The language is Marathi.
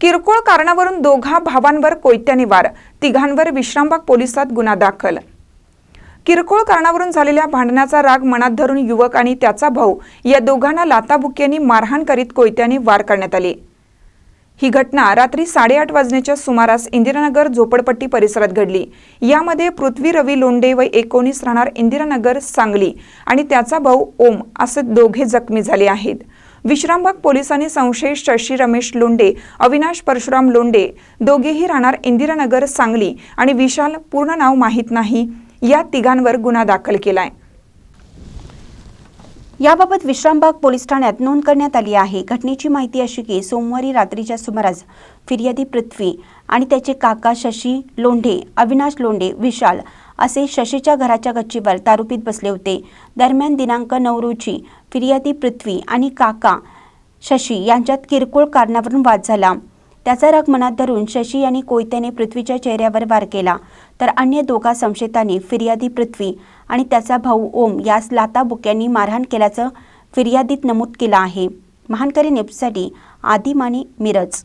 किरकोळ कारणावरून दोघा भावांवर कोयत्याने वार तिघांवर विश्रामबाग पोलिसात गुन्हा दाखल. किरकोळ कारणावरून झालेल्या भांडणाचा राग मनात धरून युवक आणि त्याचा भाऊ या दोघांना लाताबुक्यांनी मारहाण करीत कोयत्याने वार करण्यात आली. ही घटना रात्री साडेआठ वाजण्याच्या सुमारास इंदिरानगर झोपडपट्टी परिसरात घडली. यामध्ये पृथ्वी रवी लोंडे व एकोणीस राहणार इंदिरानगर सांगली आणि त्याचा भाऊ ओम असे दोघे जखमी झाले आहेत. विश्रामबाग पोलिसांनी संशयित शशी रमेश लोंडे अविनाश परशुराम लोंडे दोघेही राहणार इंदिरानगर सांगली आणि विशाल पूर्ण नाव माहीत नाही. या तिघांवर गुन्हा दाखल केलाय. याबाबत विश्रामबाग पोलीस ठाण्यात नोंद करण्यात आली आहे. घटनेची माहिती अशी की सोमवारी रात्रीच्या सुमारास फिर्यादी पृथ्वी आणि त्याचे काका शशी लोंढे अविनाश लोंढे विशाल असे शशीच्या घराच्या गच्चीवर दारूपीत बसले होते. दरम्यान दिनांक नऊ रोजी फिर्यादी पृथ्वी आणि काका शशी यांच्यात किरकोळ कारणावरून वाद झाला. त्याचा राग मनात धरून शशी यांनी कोयत्याने पृथ्वीच्या चेहऱ्यावर वार केला. तर अन्य दोघा संशयितांनी फिर्यादी पृथ्वी आणि त्याचा भाऊ ओम यास लाताबुक्यांनी मारहाण केल्याचं फिर्यादीत नमूद केलं आहे. महानकरी न्यूजसाठी आदिमानी मिरज.